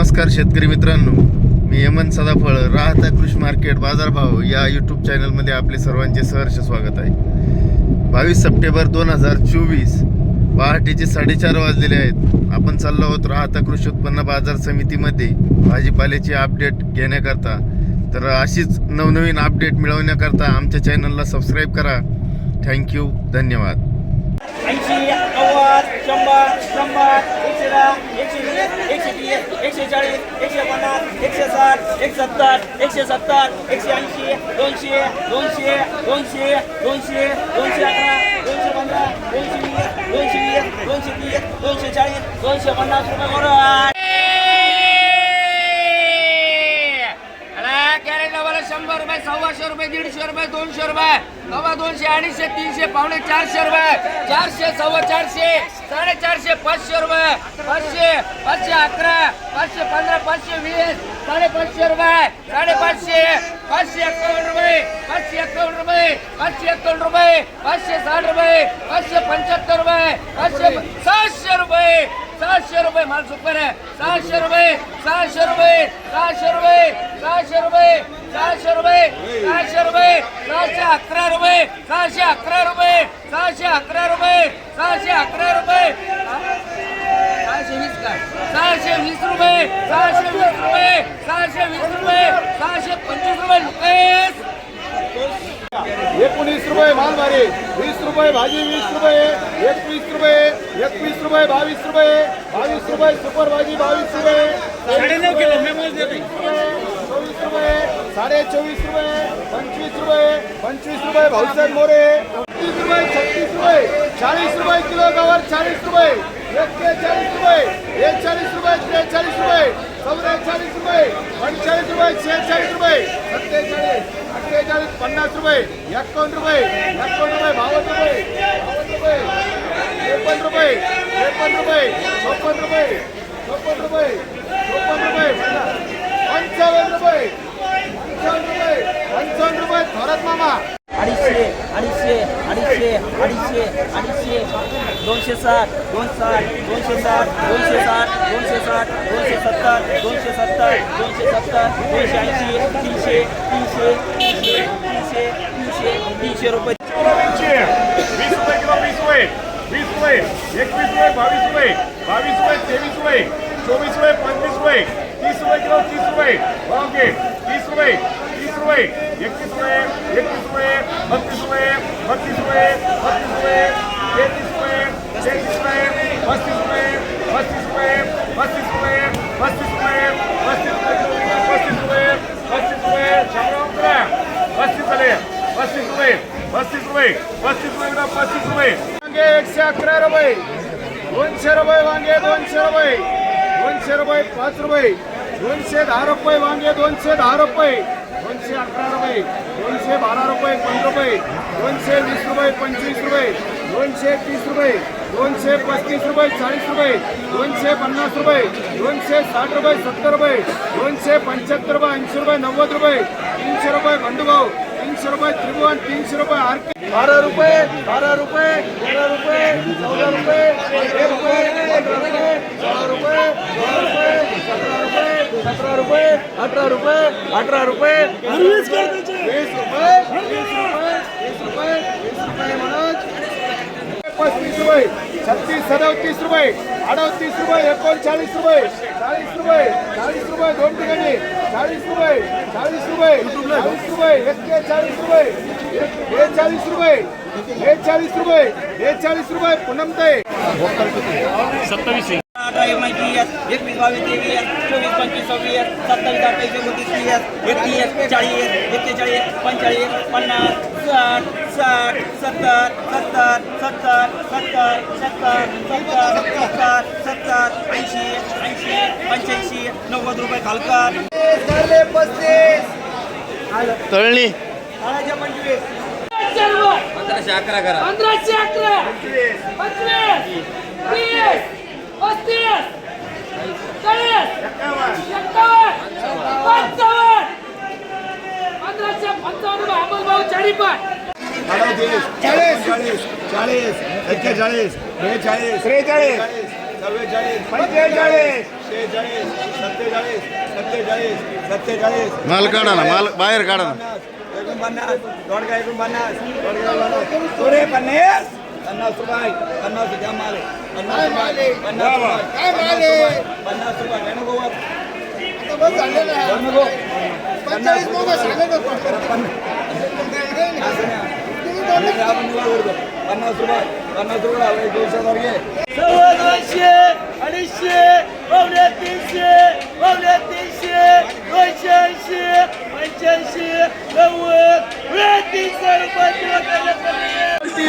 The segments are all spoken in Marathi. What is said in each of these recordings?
नमस्कार शेतकरी मित्रांनो. मी यमन सदाफळ राहता कृषी मार्केट बाजारभाव या यूट्यूब चॅनलमध्ये आपले सर्वांचे सहर्ष स्वागत आहे. बावीस सप्टेंबर दोन हजार चोवीस पहाटेचे साडेचार वाजलेले आहेत. आपण चाललो आहोत राहता कृषी उत्पन्न बाजार समितीमध्ये. भाजीपाल्याची अपडेट घेण्याकरता. तर अशीच नवनवीन अपडेट मिळवण्याकरता आमच्या चॅनलला सबस्क्राईब करा. थँक्यू धन्यवाद ऐंशी नव्वद शंभर शंभर एकशे तीस एकशे चाळीस एकशे पन्नास एकशे साठ एकशे सत्तर एकशे सत्तर एकशे ऐंशी दोनशे दोनशे दोनशे दोनशे दोनशे अकरा दोनशे पंधरा दोनशे वीस दोनशे वीस दोनशे तीस दोनशे चाळीस दोनशे पन्नास रुपये बरोबर शंभर रुपये सव्वाशे रुपये दीडशे रुपये दोनशे रुपये. सव्वा दोनशे अडीचशे तीनशे पावणे चारशे रुपये. चारशे सव्वा चारशे साडेचारशे पाचशे रुपये. पाचशे पाचशे अकरा पाचशे पंधरा पाचशे वीस साडेपाचशे रुपये. साडेपाचशे पाचशे एकावन्न रुपये पाचशे एकावन्न रुपये पाचशे एकावन्न रुपये पाचशे साठ रुपये पाचशे पंच्याहत्तर रुपये पाचशे सहाशे रुपये. सहाशे रुपये माल सुपर आहे सहाशे रुपये सहाशे रुपये सहाशे रुपये सहाशे रुपये सहाशे रुपये सहाशे रुपये सहाशे अकरा रुपये सहाशे अकरा रुपये सहाशे अकरा रुपये सहाशे अकरा रुपये सहाशे वीस का सहाशे वीस रुपये सहाशे वीस रुपये सहाशे वीस रुपये सहाशे पंचवीस रुपये रुपये एकोणीस रुपये मालवारी वीस रुपये भाजी वीस रुपये एकवीस रुपये एकवीस रुपये बावीस रुपये बावीस रुपये सुपर भाजी बावीस रुपये चोवीस रुपये साडे चोवीस रुपये पंचवीस रुपये पंचवीस रुपये भाऊसाहेब मोरे तीस रुपये छत्तीस रुपये चाळीस रुपये किलो गवर चाळीस रुपये एक्केचाळीस रुपये बेचाळीस रुपये त्रेचाळीस रुपये चौवेचाळीस रुपये पंचेचाळीस रुपये शेहेचाळीस रुपये सत्तेचाळीस. अठ्ठेचाळीस पन्नास रुपये एकावन्न रुपये एकावन्न रुपये बावन्न रुपये बावन्न रुपये त्रेपन्न रुपये त्रेपन्न रुपये चौपन्न रुपये चौपन्न रुपये चौपन्न रुपये पंचावन्न रुपये पंचावन्न रुपये पंचावन्न रुपये थोरात मामा. अडीचशे अडीचशे अडीचशे अडीचशे अडीचशे. दोनशे साठ दोन साठ दोनशे साठ दोनशे साठ दोनशे साठ दोनशे सत्तर दोनशे सत्तर दोनशे सत्तर दोनशे ऐंशी तीनशे तीनशे तीनशे तीनशे तीनशे तीनशे रुपये. वीस रुपये किलो वीस रुपये वीस रुपये एकवीस रुपये बावीस रुपये बावीस रुपये तेवीस रुपये चोवीस रुपये पंचवीस रुपये तीस रुपये किलो तीस रुपये. ओके तीस रुपये. रुपये एकतीस रुपये एकतीस रुपये बत्तीस रुपये बत्तीस रुपये बत्तीस रुपये तेहतीस रुपये तेहतीस रुपये पस्तीस रुपये पस्तीस रुपये पस्तीस रुपये पस्तीस रुपये पस्तीस रुपये किलो पस्तीस रुपये पस्तीस रुपये शंभर पस्तीस झाले. पस्तीस रुपये पस्तीस रुपये पस्तीस रुपये पस्तीस रुपये. वांगे एकशे अकरा रुपये. दोनशे रुपये वांगे दोनशे रुपये. दोनशे रुपये पाच रुपये. दोनशे दहा रुपये वांगे दोनशे दहा रुपये. दोनशे अकरा रुपये दोनशे बारा रुपये पंधरा रुपये. दोनशे वीस रुपये पंचवीस रुपये. दोनशे तीस रुपये दोनशे पस्तीस रुपये चाळीस रुपये. दोनशे पन्नास रुपये दोनशे साठ रुपये सत्तर रुपये. दोनशे पंच्याहत्तर रुपये ऐंशी रुपये नव्वद रुपये. तीनशे रुपये बंधुभाऊ तीनशे रुपये त्रिभुवन तीनशे रुपये आर बारा रुपये बारा रुपये तेरा रुपये चौदा रुपये पंधरा रुपये पंधरा रुपये सोळा रुपये सोळा रुपये सतरा रुपये सतरा रुपये अठरा रुपये अठरा रुपये. वीस रुपये वीस रुपये वीस रुपये वीस रुपये मनोज पस्तीस रुपये छत्तीस सदतीस रुपये अडतीस रुपये एकोणचाळीस रुपये चाळीस रुपये चाळीस रुपये दोन ठिकाणी. चाळीस रुपये चाळीस रुपये चाळीस रुपये एक्केचाळीस रुपये बेचाळीस रुपये बेचाळीस रुपये बेचाळीस रुपये पूनमताई अठरा एकोणीस एकवीस बावीस तेवीस चोवीस पंचवीस सव्वीस सत्तावीस अठ्ठावीस एकोणतीस तीस एकतीस चाळीस एक्केचाळीस पंचेचाळीस पन्नास साठ साठ सत्तर सत्तर सत्तर सत्तर सत्तर सत्तर सत्तर सत्तर ऐंशी ऐंशी पंच्याऐंशी नव्वद रुपये खालकर. पस्तीस. तळणी. पंचवीस. पंधराशे अकरा करा. पंधराशे अकरा. पंचवीस. तीस. पस्तीस. चाळीस. एक्कावन्न पंचावन्न. पंधराशे पंचावन्न रुपये अमोलभाऊ चाळीपाट चाळीस चाळीस चाळीस एक्केचाळीस बेचाळीस त्रेचाळीस. चव्वेचाळीस पंचेचाळीस. सत्तेचाळीस सत्तेचाळीस सत्तेचाळीस सत्तेचाळीस. माल काढा ना माल बाहेर काढा ना. एकोणपन्नास दोडका एकोणपन्नास दोडका पुढे पन्नास. पन्नास रुपये पन्नास. रुपये माल. पन्नास रुपये पन्नास रुपये पन्नास रुपये पन्नास रुपये काय नको वर? वर नको. पन्नास रुपये. पन्नास रुपये पन्नास रुपये आलं दोनशे वर्गे सव्वा दोनशे अडीचशे पावणे तीनशे पावणे तीनशे दोनशे ऐंशी पंच्याऐंशी नव्वद पुढे तीनशे रुपये.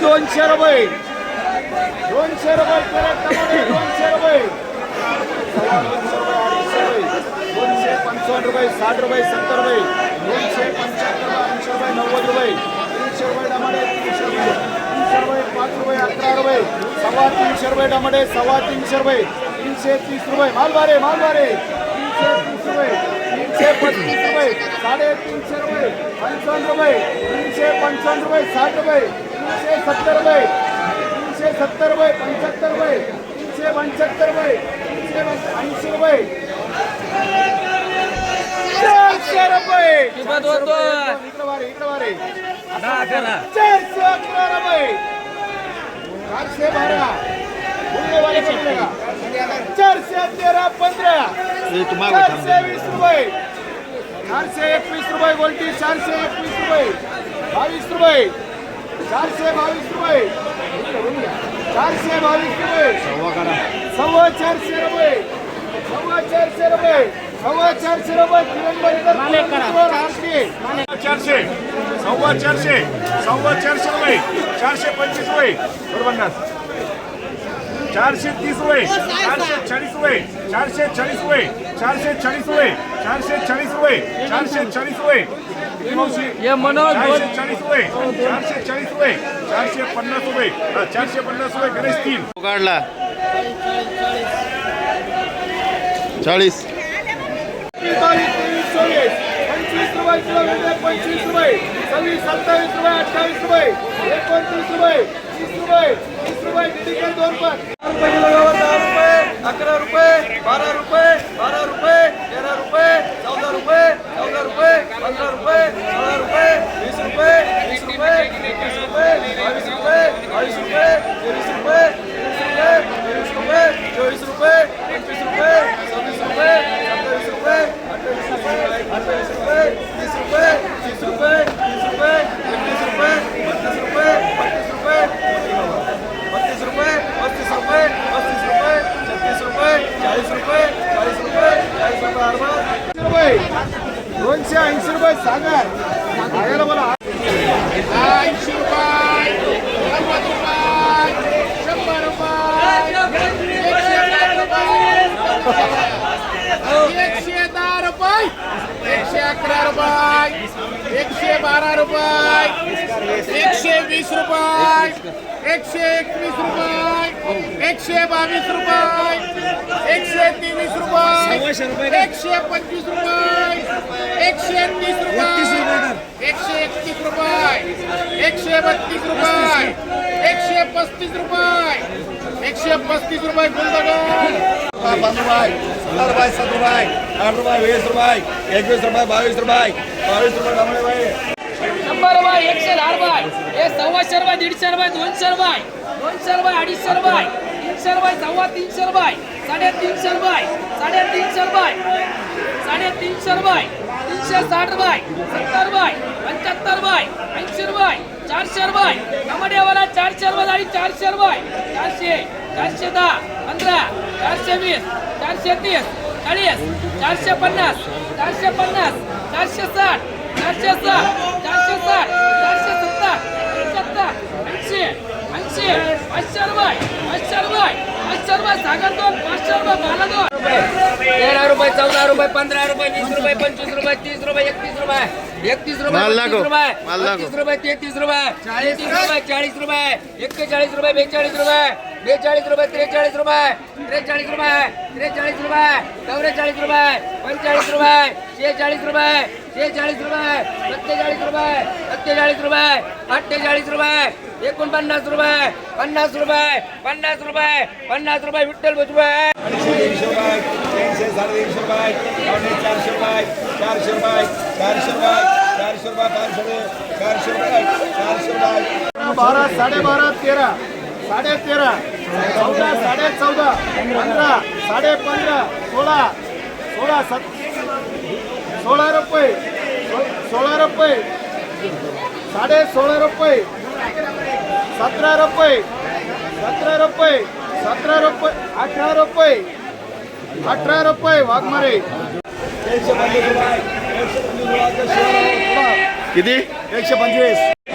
दोनशे रुपये दोनशे रुपये कॅरेट टमाटे दोनशे अडीचशे रुपये. दोनशे पंचावन्न रुपये साठ रुपये सत्तर रुपये. दोनशे पंच्याहत्तर रुपये ऐंशी रुपये नव्वद रुपये. तीनशे रुपये टमाटे तीनशे रुपये. तीनशे रुपये पाच रुपये अकरा रुपये. सव्वा तीनशे रुपये टमाटे सव्वा तीनशे रुपये. तीनशे तीस रुपये. मालबारे मालबारे तीनशे तीस रुपये. तीनशे पस्तीस रुपये. साडेतीनशे रुपये. पंचावन्न रुपये. तीनशे पंचावन्न रुपये साठ रुपये. तीनशे सत्तर रुपये. तीनशे सत्तर रुपये पंच्याहत्तर रुपये. तीनशे पंच्याहत्तर रुपये. तीनशे ऐंशी रुपये. चारशे रुपये. इकडे वारे इकडे वारे. चारशे अकरा रुपये चारशे बारा? चारशे तेरा पंधरा. चारशे वीस रुपये. चारशे एकवीस रुपये गोल्टी चारशे एकवीस रुपये. बावीस रुपये. चारशे बावीस रुपये. चारशे बावीस रुपये. सव्वा चारशे रुपये. सव्वा चारशे रुपये. सव्वा चारशे रुपये चारशे. सव्वा चारशे. सव्वा चारशे रुपये. चारशे पंचवीस रुपये. बरोबर चारशे तीस रुपये. चारशे चाळीस रुपये. चारशे चाळीस रुपये. चारशे चाळीस रुपये. चारशे चाळीस रुपये. चारशे चाळीस रुपये. हे मनोज चारशे चाळीस रुपये. चारशे चाळीस रुपये. चारशे पन्नास रुपये. चारशे पन्नास रुपये गणेश तीन. काढला चाळीस. बावीस तेवीस चोवीस. पंचवीस रुपये किलो मिळते पंचवीस रुपये. सव्वीस सत्तावीस रुपये अठ्ठावीस रुपये. एकोणतीस रुपये तीस रुपये तीस रुपये डिजिटल दोन पण. रुपये किलो दहा रुपये अकरा रुपये बारा रुपये बारा रुपये तेरा रुपये चौदा रुपये चौदा रुपये पंधरा रुपये सोळा रुपये वीस रुपये वीस रुपये वीस रुपये बावीस रुपये बावीस रुपये बारा रुपये एकशे वीस रुपये एकशे एकवीस रुपये एकशे बावीस रुपये एकशे तेवीस रुपये एकशे पंचवीस रुपये एकशे तीस रुपये एकशे एकतीस रुपये एकशे बत्तीस रुपये एकशे पस्तीस रुपये एकशे पस्तीस रुपये रुपये सत्तर रुपये सात रुपये आठ रुपये वीस रुपये एकवीस रुपये बावीस रुपये बावीस रुपये डांबळे भाई शंभर रुपये एकशे दहा रुपये हे सव्वाशे रुपये दीडशे रुपये दोनशे रुपये दोनशे रुपये अडीचशे रुपये तीनशे रुपये सव्वा तीनशे रुपये साडेतीनशे रुपये साडेतीनशे रुपये साडेतीनशे रुपये तीनशे साठ रुपये सत्तर रुपये पंच्याहत्तर रुपये ऐंशी रुपये चारशे रुपये कमड्यावाला चारशे रुपये आणि चारशे रुपये चारशे चारशे दहा पंधरा चारशे वीस चारशे तीस चाळीस चारशे पन्नास चारशे पन्नास चारशे साठ चारशे साठ. साठ चारशे सत्तर पंच्याहत्तर ऐंशी ऐंशी पाचशे रुपये पाचशे रुपये पाचशे रुपये सागर दोन पाचशे रुपये बाला दोन तेरा रुपये चौदा रुपये पंधरा रुपये वीस रुपये पंचवीस रुपये तीस रुपये एकतीस रुपये एकतीस रुपये. रुपये. बत्तीस रुपये तेहतीस रुपये तेहतीस रुपये चाळीस रुपये एक्केचाळीस रुपये बेचाळीस रुपये बेचाळीस रुपये त्रेचाळीस रुपये त्रेचाळीस रुपये त्रेचाळीस रुपये चौवेचाळीस रुपये पंचेचाळीस रुपये शेहेचाळीस रुपये शेहेचाळीस रुपये सत्तेचाळीस रुपये सत्तेचाळीस रुपये अठ्ठेचाळीस रुपये एकोणपन्नास रुपये पन्नास रुपये पन्नास रुपये पन्नास रुपये विठ्ठल भुजबळ. तीनशे रुपये साडेतीनशे रुपये चारशे रुपये चारशे रुपये चारशे रुपये चारशे रुपये पाचशे चारशे रुपये चारशे रुपये. बारा साडेबारा तेरा. साडे तेरा चौदा साडे चौदा पंधरा साडे पंधरा सोळा सोळा सत सोळा रुपये सोळा रुपये साडे सोळा रुपये सतरा रुपये सतरा रुपये सतरा रुपये अठरा रुपये अठरा रुपये वाघमारे. एकशे पंचवीस. किती? एकशे पंचवीस.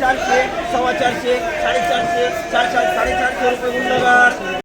चारशे सव्वा चारशे साडेचारशे चारशे साडेचारशे रुपये गुंडगार